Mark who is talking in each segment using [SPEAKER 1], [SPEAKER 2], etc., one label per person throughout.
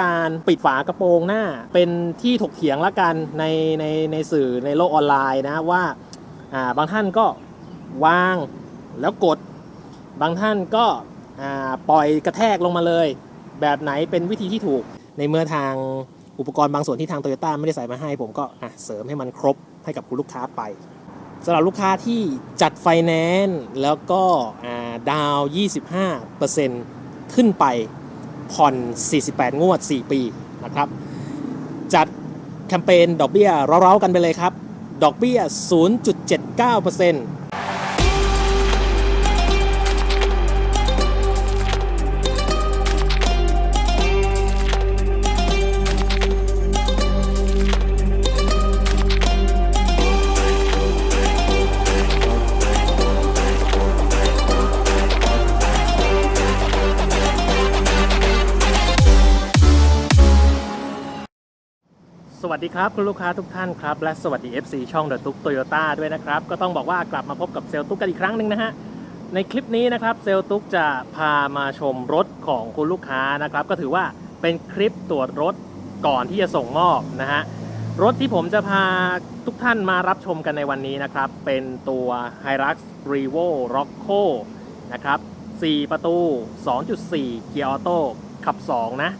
[SPEAKER 1] การปิดฝากระโปรงหน้า เป็นที่ถกเถียงละกันในในในสื่อในโลกออนไลน์นะว่าอ่าบางท่านก็วางแล้วกด บางท่านก็อ่าปล่อยกระแทกลงมาเลย แบบไหนเป็นวิธีที่ถูกในเมื่อทางอุปกรณ์บางส่วนที่ทางโตโยต้าไม่ได้ใส่มาให้ ผมก็อะเสริมให้มันครบให้กับคุณลูกค้าไปสำหรับลูกค้าที่จัดไฟแนนซ์แล้วก็ดาวน์25%ขึ้นไป ผ่อน 48 งวด 4 ปีนะครับจัดแคมเปญดอกเบี้ยเร้าๆกันไปเลยครับ ดอกเบี้ย 0.79% ดีครับ คุณลูกค้าทุกท่านครับ และสวัสดี FC ช่องเดอะตุ๊กโตโยต้าด้วยนะครับ ก็ต้องบอกว่ากลับมาพบกับเซลล์ตุ๊กกันอีกครั้งหนึ่งนะฮะ ในคลิปนี้นะครับเซลล์ตุ๊กจะพามาชมรถของคุณลูกค้านะครับ ก็ถือว่าเป็นคลิปตรวจรถก่อนที่จะส่งมอบนะฮะ รถที่ผมจะพาทุกท่านมารับชมกันในวันนี้นะครับ เป็นตัว Hilux Revo Rocco นะครับ 4 ประตู 2.4 เกียร์ออโต้ขับ 2 นะ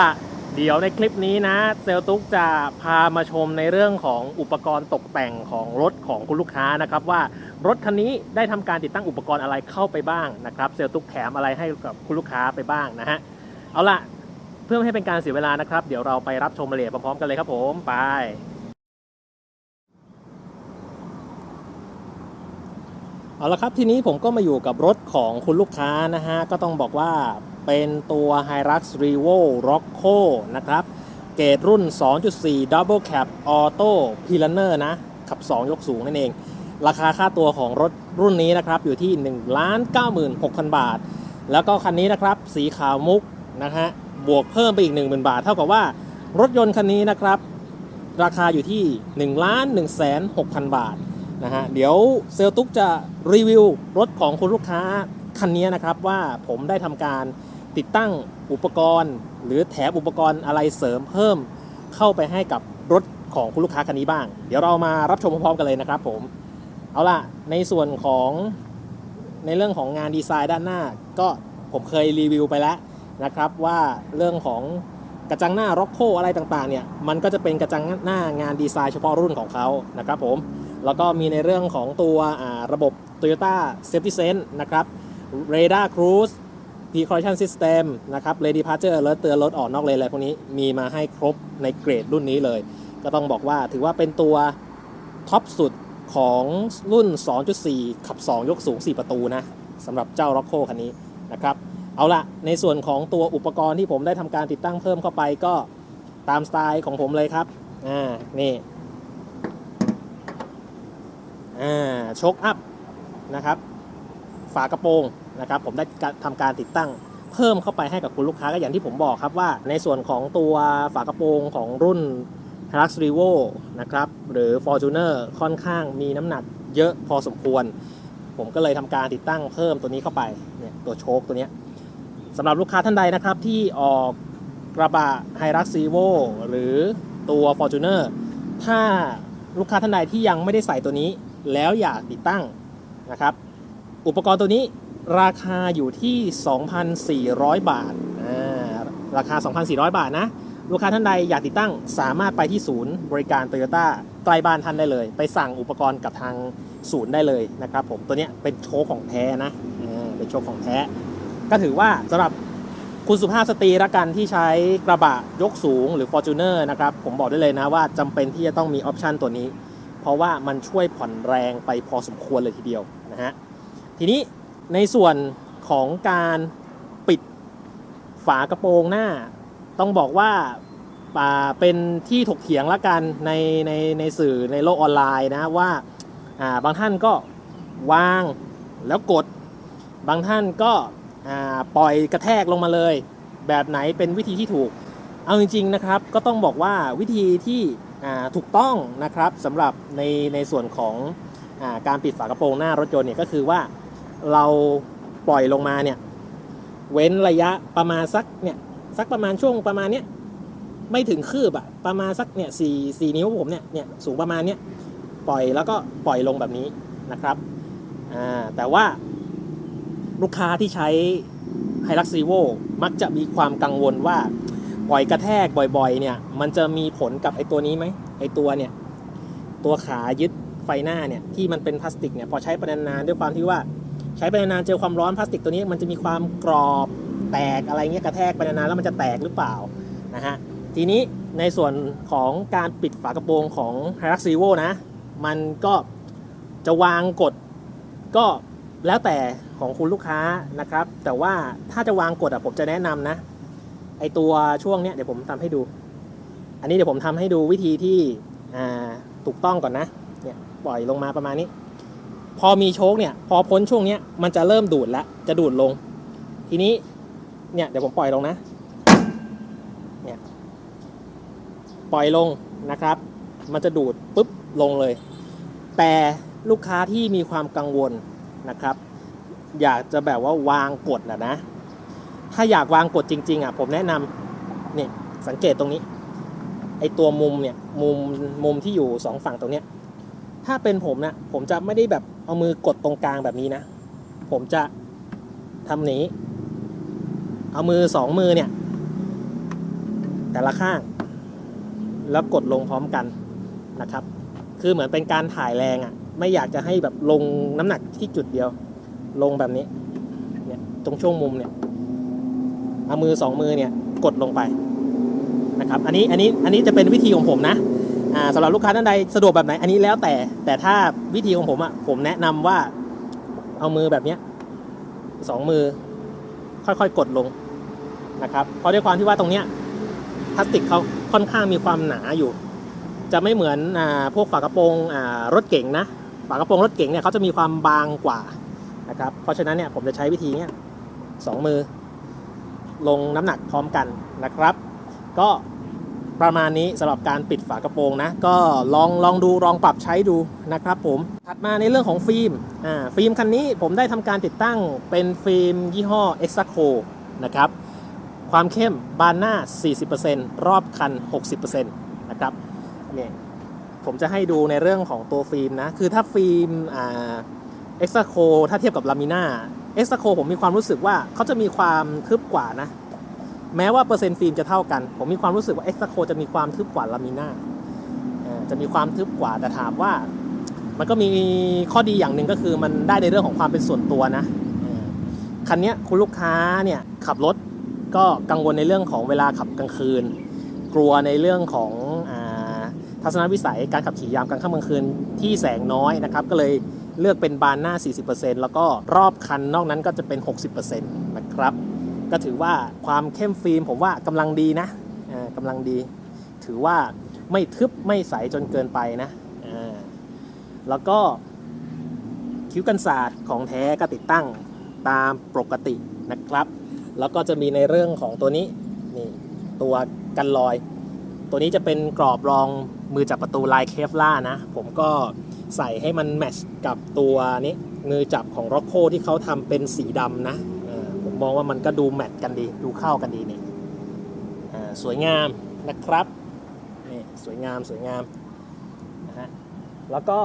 [SPEAKER 1] ล่ะ เดี๋ยวในคลิปนี้นะ เซลตุกจะพามาชมในเรื่องของอุปกรณ์ตกแต่งของรถของคุณลูกค้านะครับ ว่ารถคันนี้ได้ทำการติดตั้งอุปกรณ์อะไรเข้าไปบ้างนะครับ เซลตุกแถมอะไรให้กับคุณลูกค้าไปบ้างนะฮะเอาล่ะเพื่อไม่ให้เป็นการเสียเวลานะครับ เดี๋ยวเราไปรับชมรายละเอียดพร้อมๆกันเลยครับผมไป เอาละครับทีนี้ผมก็มาอยู่กับรถของคุณลูกค้านะฮะ ก็ต้องบอกว่าเป็นตัว Hilux Revo Rocco นะครับ เกรดรุ่น 2.4 Double Cab Auto p i l a n e r นะ ขับ 2 ยกสูงนั่นเอง ราคาค่าตัวของรถรุ่นนี้นะครับ อยู่ที่ 1 96,000 บาท แล้วก็คันนี้นะครับ สีขาวมุกนะฮะ บวกเพิ่มไปอีก 10,000 บาท เท่ากับว่ารถยนต์คันนี้นะครับ ราคาอยู่ที่ 1 1 6 0 0 0บาท นะฮะเดี๋ยวเซลตุกจะรีวิวรถของคุณลูกค้าคันนี้นะครับว่าผมได้ทำการติดตั้งอุปกรณ์ หรือแถมอุปกรณ์อะไรเสริมเพิ่มเข้าไปให้กับรถของคุณลูกค้าคันนี้บ้าง เดี๋ยวเรามารับชมพร้อมๆกันเลยนะครับผม เอาล่ะ ในส่วนของในเรื่องของงานดีไซน์ด้านหน้า ก็ผมเคยรีวิวไปแล้วนะครับว่าเรื่องของกระจังหน้าร็อกโคอะไรต่างๆเนี่ยมันก็จะเป็นกระจังหน้างานดีไซน์เฉพาะรุ่นของเขานะครับผม แล้วก็มีในเรื่องของตัวระบบ Toyota Safety Sense นะครับ Radar Cruise Precaution System นะครับ Lane Departure Alert เตือนรถออกนอกเลนอะไรพวกนี้มีมาให้ครบในเกรดรุ่นนี้เลย ก็ต้องบอกว่าถือว่าเป็นตัวท็อปสุดของรุ่น 2.4 ขับ 2 ยกสูง 4 ประตูนะสำหรับเจ้า Rocco คันนี้นะครับเอาละในส่วนของตัวอุปกรณ์ที่ผมได้ทำการติดตั้งเพิ่มเข้าไปก็ตามสไตล์ของผมเลยครับ อ่า นี่ โชคอัพนะครับ ฝากระโปรงนะครับ ผมได้ทำการติดตั้งเพิ่มเข้าไปให้กับคุณลูกค้าก็อย่างที่ผมบอกครับว่า ในส่วนของตัวฝากระโปรงของรุ่น h a x r e v o นะครับ หรือ Fortuner ค่อนข้างมีน้ำหนักเยอะพอสมควร ผมก็เลยทำการติดตั้งเพิ่มตัวนี้เข้าไปเนี่ยตัวโชคตัวนี้สำหรับลูกค้าท่านใดนะครับที่ออกกระบะ h i l u x r e v o หรือตัว Fortuner ถ้าลูกค้าท่านใดที่ยังไม่ได้ใส่ตัวนี้ แล้วอยากติดตั้งนะครับ อุปกรณ์ตัวนี้ราคาอยู่ที่ 2,400 บาทราคา 2,400 บาทนะลูกค้าท่านใดอยากติดตั้งสามารถไปที่ศูนย์บริการโตโยต้าใกล้บ้านท่านได้เลย ไปสั่งอุปกรณ์กับทางศูนย์ได้เลยนะครับผมตัวนี้เป็นโชว์ของแท้นะเป็นโชว์ของแท้ ก็ถือว่าสำหรับคุณสุภาพสตรีละกันที่ใช้กระบะยกสูงหรือ Fortuner นะครับผมบอกได้เลยนะว่าจำเป็นที่จะต้องมีออปชันตัวนี้ เพราะว่ามันช่วยผ่อนแรงไปพอสมควรเลยทีเดียวนะฮะทีนี้ในส่วนของการปิดฝากระโปรงหน้า ต้องบอกว่าเป็นที่ถกเถียงละกันในในในสื่อในโลกออนไลน์นะว่าาบางท่านก็วางแล้วกด บางท่านก็ปล่อยกระแทกลงมาเลย แบบไหนเป็นวิธีที่ถูก เอาจริงๆนะครับ ก็ต้องบอกว่าวิธีที่ ถูกต้องนะครับสำหรับในในส่วนของอการปิดฝากระโปรงหน้ารถยนต์เนี่ยก็คือว่าเราปล่อยลงมาเนี่ยเว้นระยะประมาณสักเนี่ยสักประมาณช่วงประมาณเนี้ยไม่ถึงคืบอะประมาณสักเนี่ยสี่สี่นิ้วผมเนี่ยเนี่ยสูงประมาณเนี้ยปล่อยแล้วก็ปล่อยลงแบบนี้นะครับอ่าแต่ว่าลูกค้าที่ใช้ไฮรักซีโวมักจะมีความกังวลว่า ปล่อยกระแทกบ่อยๆ เนี่ย มันจะมีผลกับไอ้ตัวนี้ไหมไอ้ตัวเนี่ย ตัวขายึดไฟหน้าเนี่ยที่มันเป็นพลาสติกเนี่ยพอใช้ไปนานๆด้วยความที่ว่าใช้ไปนานๆเจอความร้อนพลาสติกตัวนี้มันจะมีความกรอบแตกอะไรเงี้ยกระแทกไปนานๆแล้วมันจะแตกหรือเปล่านะฮะทีนี้ในส่วนของการปิดฝากระโปรงของ h i r a x e v o นะ มันก็จะวางกดก็แล้วแต่ของคุณลูกค้านะครับ แต่ว่าถ้าจะวางกดอะผมจะแนะนำนะ ไอตัวช่วงเนี้ยเดี๋ยวผมทำให้ดู อันนี้เดี๋ยวผมทำให้ดูวิธีที่อ่าถูกต้องก่อนนะเนี่ยปล่อยลงมาประมาณนี้ พอมีโชคเนี่ย พอพ้นช่วงเนี้ยมันจะเริ่มดูดแล้วจะดูดลง ทีนี้เนี่ยเดี๋ยวผมปล่อยลงนะเนี่ยปล่อยลงนะครับ มันจะดูดปุ๊บลงเลย แต่ลูกค้าที่มีความกังวลนะครับ อยากจะแบบว่าวางกดนะนะ ถ้าอยากวางกดจริง ๆอะผมแนะนำนี่สังเกตตรงนี้ ไอตัวมุมเนี่ยมุมมุมที่อยู่สองฝั่งตรงเนี้ยถ้าเป็นผมนะผมจะไม่ได้แบบเอามือกดตรงกลางแบบนี้นะ ผมจะทำนี้ เอามือสองมือเนี่ยแต่ละข้าง แล้วกดลงพร้อมกันนะครับ คือเหมือนเป็นการถ่ายแรงอะ่ะ ไม่อยากจะให้แบบลงน้ำหนักที่จุดเดียว ลงแบบนี้ เนี่ย ตรงช่วงมุมเนี่ย เอามือสองมือเนี่ยกดลงไปนะครับอันนี้อันนี้อันนี้จะเป็นวิธีของผมนะสำหรับลูกค้าท่านใดสะดวกแบบไหนอันนี้แล้วแต่แต่ถ้าวิธีของผมอะ่ะผมแนะนำว่าเอามือแบบเนี้ยสองมือค่อยๆกดลงนะครับเพราะด้วยความที่ว่าตรงเนี้ยพลาสติกเขาค่อนข้างมีความหนาอยู่ จะไม่เหมือนอพวกฝากระโปรงรถเก๋งนะฝากระโปรงรถเก๋งเนี่ยเขาจะมีความบางกว่านะครับเพราะฉะนั้นเนี่ยผมจะใช้วิธีเนี้ยสองมือ ลงน้ำหนักพร้อมกันนะครับ ก็ประมาณนี้สำหรับการปิดฝากระโปรงนะ ก็ลองลองดูลองปรับใช้ดูนะครับผมถัดมาในเรื่องของฟิล์มอ่าฟิล์มคันนี้ผมได้ทำการติดตั้งเป็นฟิล์มยี่ห้อ e x a c o นะครับความเข้มบานหน้า 40%รอบคัน 60%นะครับเนี่ยผมจะให้ดูในเรื่องของตัวฟิล์มนะ คือถ้าฟิล์มอ่าเอ็กซ์โคถ้าเทียบกับลามิน่า เอ็กซ์โคผมมีความรู้สึกว่าเขาจะมีความทึบกว่านะ แม้ว่าเปอร์เซ็นต์ฟิล์มจะเท่ากัน ผมมีความรู้สึกว่าเอ็กซ์โคจะมีความทึบกว่าลามิน่าจะมีความทึบกว่าแต่ถามว่า มันก็มีข้อดีอย่างหนึ่งก็คือมันได้ในเรื่องของความเป็นส่วนตัวนะคันนี้คุณลูกค้าเนี่ยขับรถก็กังวลในเรื่องของเวลาขับกลางคืน กลัวในเรื่องของอทัศนวิสัยการขับขี่ยามกลางค่ำกลางคืนที่แสงน้อยนะครับ ก็เลย เลือกเป็นบานหน้า 40%แล้วก็รอบคันนอกนั้นก็จะเป็น 60%นะครับ ก็ถือว่าความเข้มฟิล์มผมว่ากำลังดีนะอ่ากำลังดี ถือว่าไม่ทึบไม่ใสจนเกินไปนะอ่าแล้วก็คิ้วกันศาสตร์ของแท้ก็ติดตั้งตามปกตินะครับ แล้วก็จะมีในเรื่องของตัวนี้นี่ตัวกันรอย ตัวนี้จะเป็นกรอบรองมือจับประตูลายเคฟล่านะ ผมก็ ใส่ให้มันแมชกับตัวนี้มือจับของร็อกโคที่เขาทำเป็นสีดำนะผมมองว่ามันก็ดูแมทกันดี ดูเข้ากันดีนี่สวยงามนะครับนี่สวยงามสวยงามนะฮะแล้วก็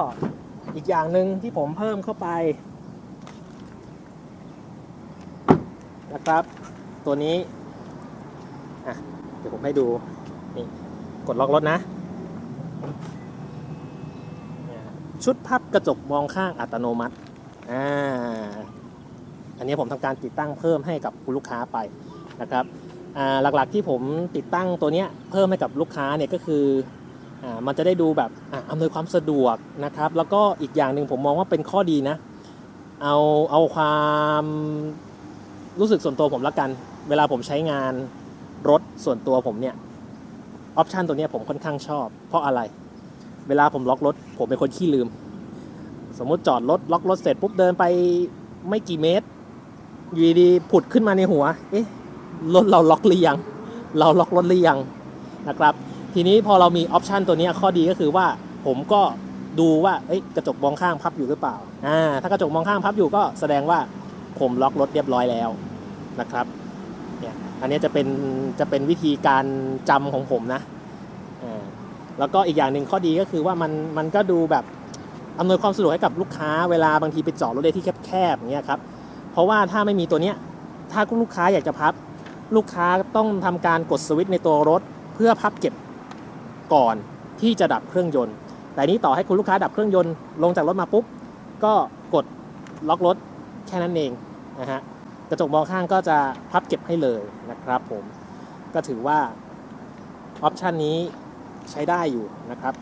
[SPEAKER 1] อีกอย่างหนึ่งที่ผมเพิ่มเข้าไปนะครับ ตัวนี้อะเดี๋ยวผมให้ดูนี่กดล็อกรถนะ ชุดพับกระจกมองข้างอัตโนมัติอ่าอันนี้ผมทำการติดตั้งเพิ่มให้กับคุณลูกค้าไปนะครับหลักๆที่ผมติดตั้งตัวนี้เพิ่มให้กับลูกค้าเนี่ยก็คืออมันจะได้ดูแบบออำนวยความสะดวกนะครับ แล้วก็อีกอย่างหนึ่งผมมองว่าเป็นข้อดีนะ เอาเอาความรู้สึกส่วนตัวผมละกัน เวลาผมใช้งานรถส่วนตัวผมเนี่ยออปชันตัวนี้ผมค่อนข้างชอบ เพราะอะไร เวลาผมล็อกรถ ผมเป็นคนขี้ลืม สมมุติจอดรถล็อกรถเสร็จปุ๊บเดินไปไม่กี่เมตร อยู่ดีผุดขึ้นมาในหัว เอ๊ะ รถเราล็อกหรือยัง เราล็อกรถหรือยังนะครับ ทีนี้พอเรามีออปชันตัวนี้ข้อดีก็คือว่าผมก็ดูว่า เอ้ยกระจกมองข้างพับอยู่หรือเปล่า อ่า ถ้ากระจกมองข้างพับอยู่ก็แสดงว่าผมล็อกรถเรียบร้อยแล้วนะครับ เนี่ย อันนี้จะเป็น จะเป็นวิธีการจำของผมนะ แล้วก็อีกอย่างหนึ่งข้อดีก็คือว่ามันมันก็ดูแบบอำนวยความสะดวกให้กับลูกค้าเวลาบางทีไปจอดรถในที่แคบๆอย่างเงี้ยครับเพราะว่าถ้าไม่มีตัวเนี้ยถ้าคุณลูกค้าอยากจะพับ ลูกค้าต้องทำการกดสวิตช์ในตัวรถ เพื่อพับเก็บก่อนที่จะดับเครื่องยนต์ แต่นี้ต่อให้คุณลูกค้าดับเครื่องยนต์ลงจากรถมาปุ๊บก็กดล็อกรถแค่นั้นเองนะฮะกระจกมองข้างก็จะพับเก็บให้เลยนะครับผมก็ถือว่าออปชันนี้ ใช้ได้อยู่นะครับ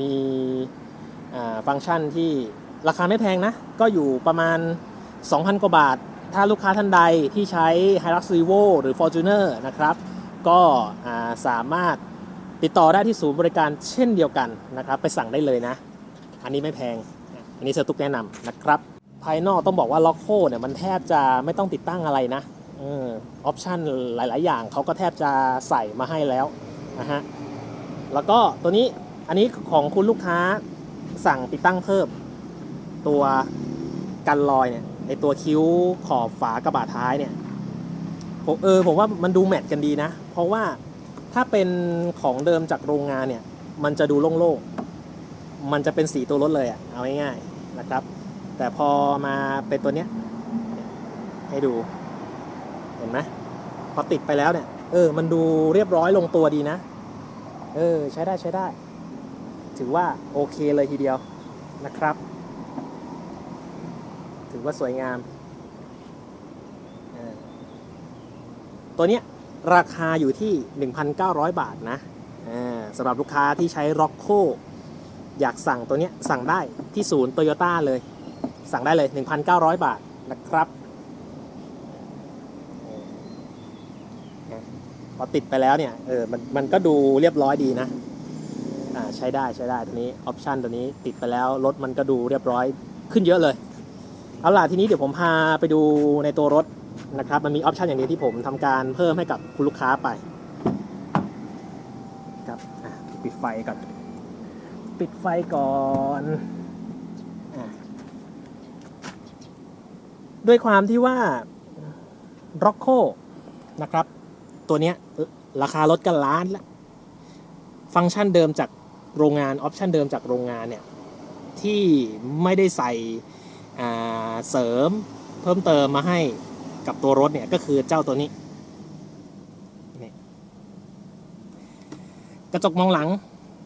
[SPEAKER 1] มีฟังก์ชันที่ราคาไม่แพงนะ ก็อยู่ประมาณ 2,000 กว่าบาท ถ้าลูกค้าท่านใดที่ใช้ Hilux Revo หรือ Fortuner นะครับ ก็สามารถติดต่อได้ที่ศูนย์บริการเช่นเดียวกันนะครับ ไปสั่งได้เลยนะ อันนี้ไม่แพง อันนี้เซอร์ตุกแนะนำนะครับ ภายนอกต้องบอกว่าล็อกโคเนี่ยมันแทบจะไม่ต้องติดตั้งอะไรนะออปชันหลาย ๆ อย่างเขาก็แทบจะใส่มาให้แล้วนะฮะ แล้วก็ตัวนี้อันนี้ของคุณลูกค้าสั่งติดตั้งเพิ่ม ตัวกันรอยเนี่ยไอตัวคิ้วขอบฝากระบะท้ายเนี่ยผมเออผมว่ามันดูแมทกันดีนะ เพราะว่าถ้าเป็นของเดิมจากโรงงานเนี่ย มันจะดูโล่งๆ มันจะเป็นสีตัวรถเลยอะเอาง่ายๆนะครับ แต่พอมาเป็นตัวเนี้ยให้ดู เห็นไหมพอติดไปแล้วเนี่ย เออ มันดูเรียบร้อยลงตัวดีนะ เออ ใช้ได้ใช้ได้ ถือว่าโอเคเลยทีเดียวนะครับ ถือว่าสวยงามอ่าตัวเนี้ยราคาอยู่ที่ 1,900 บาทนะอ่าสำหรับลูกค้าที่ใช้ r o c k o อยากสั่งตัวเนี้ยสั่งได้ที่ศูนย์โตโยต้าเลย สั่งได้เลย 1,900 บาทนะครับ อติดไปแล้วเนี่ยเออมันมันก็ดูเรียบร้อยดีนะอ่าใช้ได้ใช้ได้ตัวนี้ออปชันตัวนี้ติดไปแล้วรถมันก็ดูเรียบร้อยขึ้นเยอะเลยเอาล่ะทีนี้เดี๋ยวผมพาไปดูในตัวรถนะครับมันมีออปชันอย่างนี้ที่ผมทำการเพิ่มให้กับคุณลูกค้าไปครับอะปิดไฟก่อนปิดไฟก่อนอะด้วยความที่ว่า r o c k o นะครับ ตัวเนี้ยราคารถกันล้านละฟังก์ชันเดิมจากโรงงานออปชันเดิมจากโรงงานเนี่ย ที่ไม่ได้ใส่เสริมเพิ่มเติมมาให้กับตัวรถเนี่ย ก็คือเจ้าตัวนี้ กระจกมองหลัง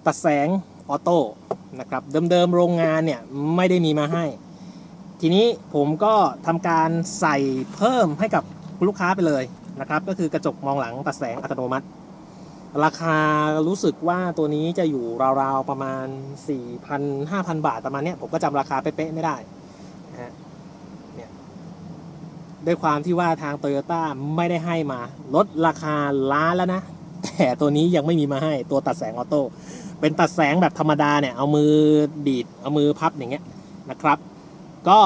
[SPEAKER 1] ตัดแสงออโต้นะครับ เดิมๆโรงงานเนี่ย ไม่ได้มีมาให้ ทีนี้ผมก็ทำการใส่เพิ่มให้กับลูกค้าไปเลย นะครับ ก็คือกระจกมองหลังตัดแสงอัตโนมัติ ราคารู้สึกว่าตัวนี้จะอยู่ราวๆประมาณ 4,000 5,000 บาทประมาณเนี้ยผมก็จำราคาเป๊ะๆไม่ได้นะฮะเนี่ยด้วยความที่ว่าทางโตโยต้าไม่ได้ให้มา ลดราคาล้านแล้วนะ แต่ตัวนี้ยังไม่มีมาให้ตัวตัดแสงออโต้เป็นตัดแสงแบบธรรมดาเนี่ย เอามือดีดเอามือพับอย่างเงี้ยนะครับ ก็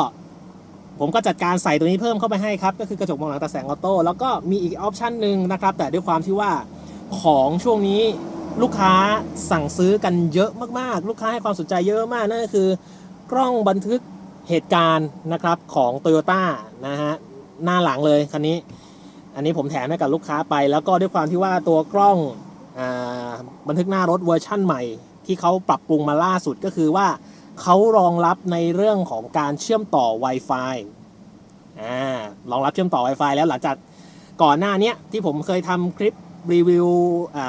[SPEAKER 1] ผมก็จัดการใส่ตัวนี้เพิ่มเข้าไปให้ครับ ก็คือกระจกมองหลังตัดแสงออโต้แล้วก็มีอีกออปชันหนึ่งนะครับ แต่ด้วยความที่ว่าของช่วงนี้ลูกค้าสั่งซื้อกันเยอะมากๆ ลูกค้าให้ความสนใจเยอะมากนั่นก็คือกล้องบันทึกเหตุการณ์นะครับของ Toyota นะฮะหน้าหลังเลยคันนี้ อันนี้ผมแถมให้กับลูกค้าไป แล้วก็ด้วยความที่ว่าตัวกล้องอบันทึกหน้ารถเวอร์ชั่นใหม่ ที่เขาปรับปรุงมาล่าสุดก็คือว่า เขารองรับในเรื่องของการเชื่อมต่อ Wi-Fi อ่ารองรับเชื่อมต่อ Wi-Fi แล้วหลังจากก่อนหน้านี้ที่ผมเคยทำคลิปรีวิว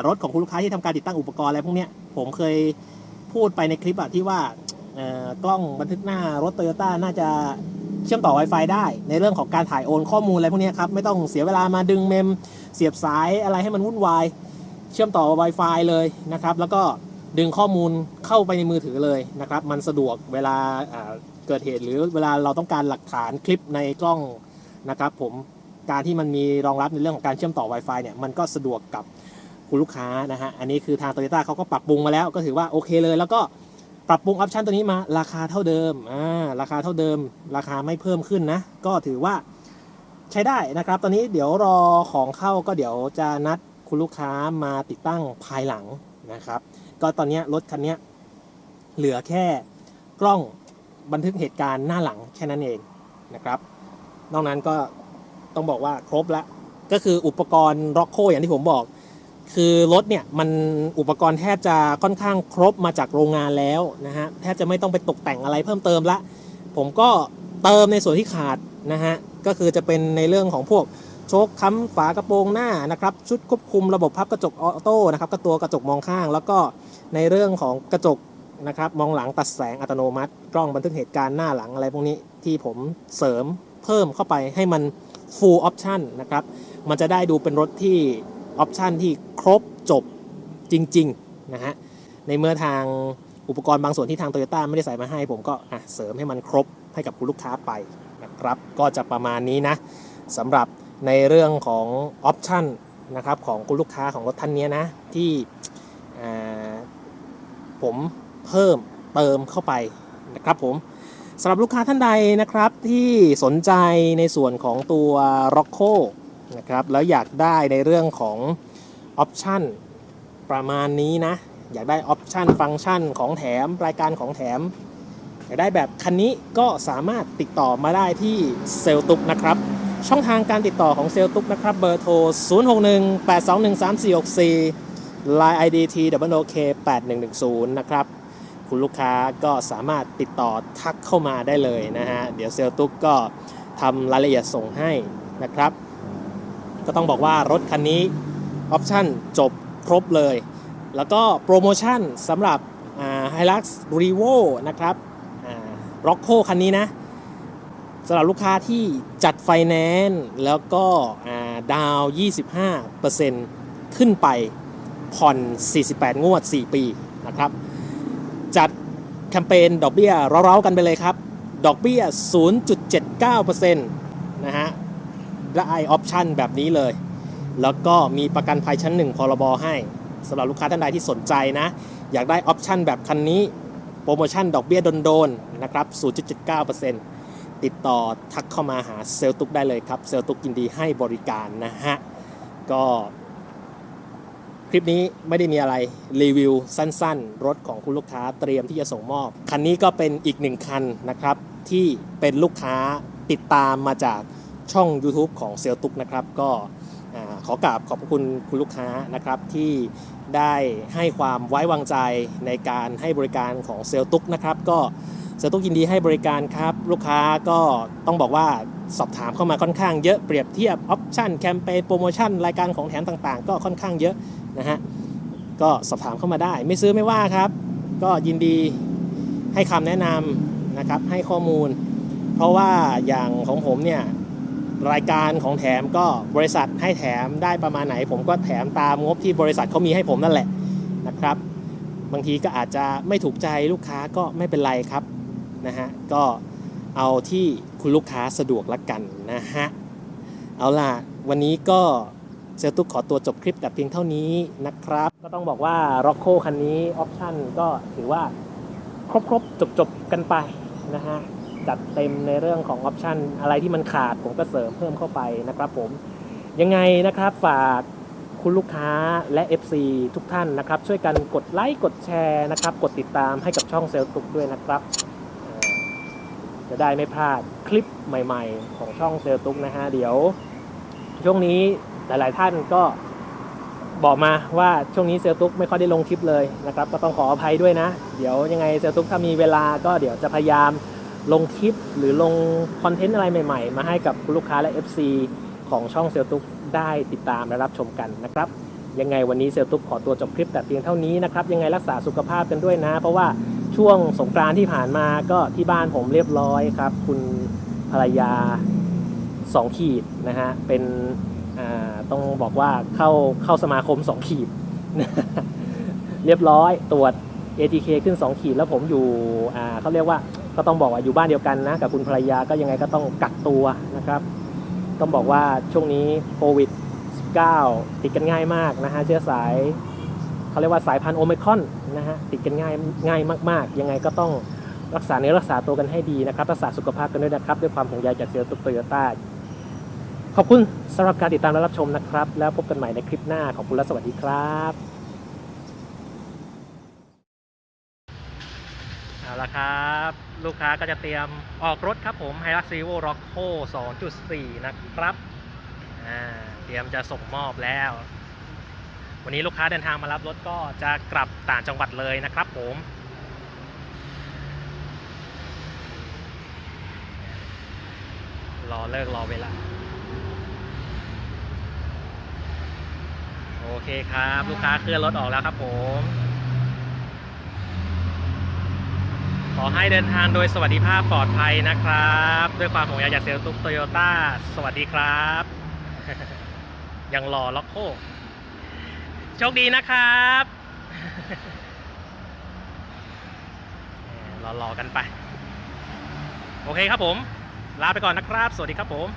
[SPEAKER 1] รถของคุณลูกค้าที่ทำการติดตั้งอุปกรณ์อะไรพวกนี้ผมเคยพูดไปในคลิปอะที่ว่ากล้องบันทึกหน้ารถ Toyota น่าจะเชื่อมต่อ Wi-Fi ได้ ในเรื่องของการถ่ายโอนข้อมูลอะไรพวกนี้ครับ ไม่ต้องเสียเวลามาดึงเมม เสียบสายอะไรให้มันวุ่นวาย เชื่อมต่อ Wi-Fi เลยนะครับ แล้วก็ ดึงข้อมูลเข้าไปในมือถือเลยนะครับ มันสะดวกเวลาเกิดเหตุหรือเวลาเราต้องการหลักฐานคลิปในกล้องนะครับผมการที่มันมีรองรับในเรื่องของการเชื่อมต่อ Wi-Fi เนี่ยมันก็สะดวกกับคุณลูกค้านะฮะอันนี้คือทางโตโยต้าเขาก็ปรับปรุงมาแล้วก็ถือว่าโอเคเลย แล้วก็ปรับปรุงออปชันตัวนี้มาราคาเท่าเดิมอ่าราคาเท่าเดิม ราคาไม่เพิ่มขึ้นนะ ก็ถือว่าใช้ได้นะครับ ตอนนี้เดี๋ยวรอของเข้าก็เดี๋ยวจะนัดคุณลูกค้ามาติดตั้งภายหลังนะครับ ก็ตอนนี้รถคันนี้เหลือแค่กล้องบันทึกเหตุการณ์หน้าหลังแค่นั้นเองนะครับ นอกนั้นก็ต้องบอกว่าครบแล้วก็คืออุปกรณ์ร็อกโคอย่างที่ผมบอก คือรถเนี่ยมันอุปกรณ์แทบจะค่อนข้างครบมาจากโรงงานแล้วนะฮะแทบจะไม่ต้องไปตกแต่งอะไรเพิ่มเติมละ ผมก็เติมในส่วนที่ขาดนะฮะก็คือจะเป็นในเรื่องของพวกโชคค้ำฝากระโปรงหน้านะครับชุดควบคุมระบบพับกระจกออโต้นะครับก็ตัวกระจกมองข้างแล้วก็ ในเรื่องของกระจกนะครับมองหลังตัดแสงอัตโนมัติ กล้องบันทึกเหตุการณ์หน้าหลังอะไรพวกนี้ที่ผมเสริมเพิ่มเข้าไปให้มัน full option นะครับ มันจะได้ดูเป็นรถที่ออปชันที่ครบจบจริงๆนะฮะ ในเมื่อทางอุปกรณ์บางส่วนที่ทางโตโยต้าไม่ได้ใส่มาให้ ผมก็เสริมให้มันครบให้กับคุณลูกค้าไปนะครับ ก็จะประมาณนี้นะสำหรับในเรื่องของออปชันนะครับของคุณลูกค้าของรถท่านนี้นะที่อ่า ผมเพิ่มเติมเข้าไปนะครับผมสำหรับลูกค้าท่านใดนะครับที่สนใจในส่วนของตัว r o c c o นะครับแล้วอยากได้ในเรื่องของออปชันประมาณนี้นะ อยากได้ออปชันฟังก์ชันของแถมรายการของแถม อยากได้แบบคันนี้ก็สามารถติดต่อมาได้ที่เซลตุกนะครับ ช่องทางการติดต่อของเซลตุกนะครับเบอร์โทร 061 821 3464 Line ID T W O K 8110 นะครับ คุณลูกค้าก็สามารถติดต่อทักเข้ามาได้เลยนะฮะ เดี๋ยวเซลลตุ๊กก็ทำรายละเอียดส่งให้นะครับ ก็ต้องบอกว่ารถคันนี้ออปชั่นจบครบเลย แล้วก็โปรโมชั่นสำหรับไฮลักซ์รีโวนะครับร็อกโคคันนี้นะสำหรับลูกค้าที่จัดไฟแนนซ์แล้วก็อ่าดาวน์25%ขึ้นไป ผ่อน 48 งวด 4 ปีนะครับ จัดแคมเปญดอกเบี้ยเร้าๆกันไปเลยครับ ดอกเบี้ย 0.79%นะฮะและไอออปชันแบบนี้เลย แล้วก็มีประกันภัยชั้น 1 พรบให้สำหรับลูกค้าท่านใดที่สนใจนะ อยากได้ออปชันแบบคันนี้ โปรโมชั่นดอกเบี้ยโดนๆนะครับ 0.79%ติดต่อทักเข้ามาหาเซลลตุกได้เลยครับ เซลลตุกยินดีให้บริการนะฮะ ก็ คลิปนี้ไม่ได้มีอะไรรีวิวสั้นๆ รถของคุณลูกค้าเตรียมที่จะส่งมอบ คันนี้ก็เป็นอีกหนึ่งคันนะครับ ที่เป็นลูกค้าติดตามมาจากช่อง YouTube ของเซลตุกนะครับ ก็ขอกราบขอบคุณคุณลูกค้านะครับที่ได้ให้ความไว้วางใจในการให้บริการของเซลตุกนะครับ ก็เซลตุกยินดีให้บริการครับ ลูกค้าก็ต้องบอกว่า สอบถามเข้ามาค่อนข้างเยอะเปรียบเทียบออปชั่นแคมเปญโปรโมชั่นรายการของแถมต่างๆ ก็ค่อนข้างเยอะนะฮะก็สอบถามเข้ามาได้ ไม่ซื้อไม่ว่าครับ ก็ยินดีให้คำแนะนำนะครับให้ข้อมูล เพราะว่าอย่างของผมเนี่ยรายการของแถมก็บริษัทให้แถมได้ประมาณไหน ผมก็แถมตามงบที่บริษัทเขามีให้ผมนั่นแหละนะครับ บางทีก็อาจจะไม่ถูกใจลูกค้าก็ไม่เป็นไรครับนะฮะก็เอาที่ คุณลูกค้าสะดวกละกันนะฮะ เอาล่ะ วันนี้ก็เซลตุกขอตัวจบคลิปแต่เพียงเท่านี้นะครับ ก็ต้องบอกว่า r o c c o คันนี้ออปชั่นก็ถือว่าครบครบจบจบๆ กันไปนะฮะ จัดเต็มในเรื่องของออปชั่นอะไรที่มันขาดผมก็เสริมเพิ่มเข้าไปนะครับผม ยังไงนะครับฝากคุณลูกค้าและ FC ทุกท่านนะครับ ช่วยกันกดไลค์กดแชร์นะครับ กดติดตามให้กับช่องเซลตุกด้วยนะครับ จะได้ไม่พลาดคลิปใหม่ๆ ของช่องเซลตุกนะฮะ เดี๋ยว ช่วงนี้หลาย ๆ ท่านก็บอกมาว่าช่วงนี้เซลตุกไม่ค่อยได้ลงคลิปเลยนะครับ ก็ต้องขออภัยด้วยนะ เดี๋ยวยังไงเซลตุกถ้ามีเวลาก็เดี๋ยวจะพยายามลงคลิปหรือลงคอนเทนต์อะไรใหม่ ๆ มาให้กับคุณลูกค้าและ FC ของช่องเซลตุกได้ติดตามและรับชมกันนะครับ ยังไงวันนี้เซลตุกขอตัวจบคลิปแต่เพียงเท่านี้นะครับ ยังไงรักษาสุขภาพกันด้วยนะ เพราะว่า ช่วงสงกรานที่ผ่านมาก็ที่บ้านผมเรียบร้อยครับ คุณภรรยา 2 ขีดนะฮะเป็นต้องบอกว่าเข้าเข้าสมาคม 2 ขีด เรียบร้อยตรวจ ATK ขึ้น 2 ขีดแล้วผมอยู่เขาเรียกว่าก็ต้องบอกว่าอยู่บ้านเดียวกันนะกับคุณภรรยาก็ยังไงก็ต้องกักตัวนะครับต้องบอกว่าช่วงนี้โควิด 19 ติดกันง่ายมากนะฮะเชื้อสาย เขาเรียกว่าสายพันธุ์โอไมครอนนะฮะติดกันง่ายง่ายมาก ๆ ยังไงก็ต้องรักษาเนื้อรักษาตัวกันให้ดีนะครับ รักษาสุขภาพกันด้วยนะครับ ด้วยความห่วงใยจากเซลล์ตุกโตโยต้าขอบคุณสำหรับการติดตามและรับชมนะครับ แล้วพบกันใหม่ในคลิปหน้าขอบคุณและสวัสดีครับเอาละครับ ลูกค้าก็จะเตรียมออกรถครับผม h i l u x r e v o Rocco 2.4 นะครับเตรียมจะส่งมอบแล้ว วันนี้ลูกค้าเดินทางมารับรถก็จะกลับต่างจังหวัดเลยนะครับผมรอเลิกรอเวลา โอเคครับ ลูกค้าเคลื่อนรถออกแล้วครับผม ขอให้เดินทางโดยสวัสดิภาพปลอดภัยนะครับ ด้วยความห่วงใยจากเซลล์ตุ๊กโตโยต้า สวัสดีครับ ยังรอล็อกโค โชคดีนะครับรอรอๆกันไป โอเคครับผม ลาไปก่อนนะครับ สวัสดีครับผม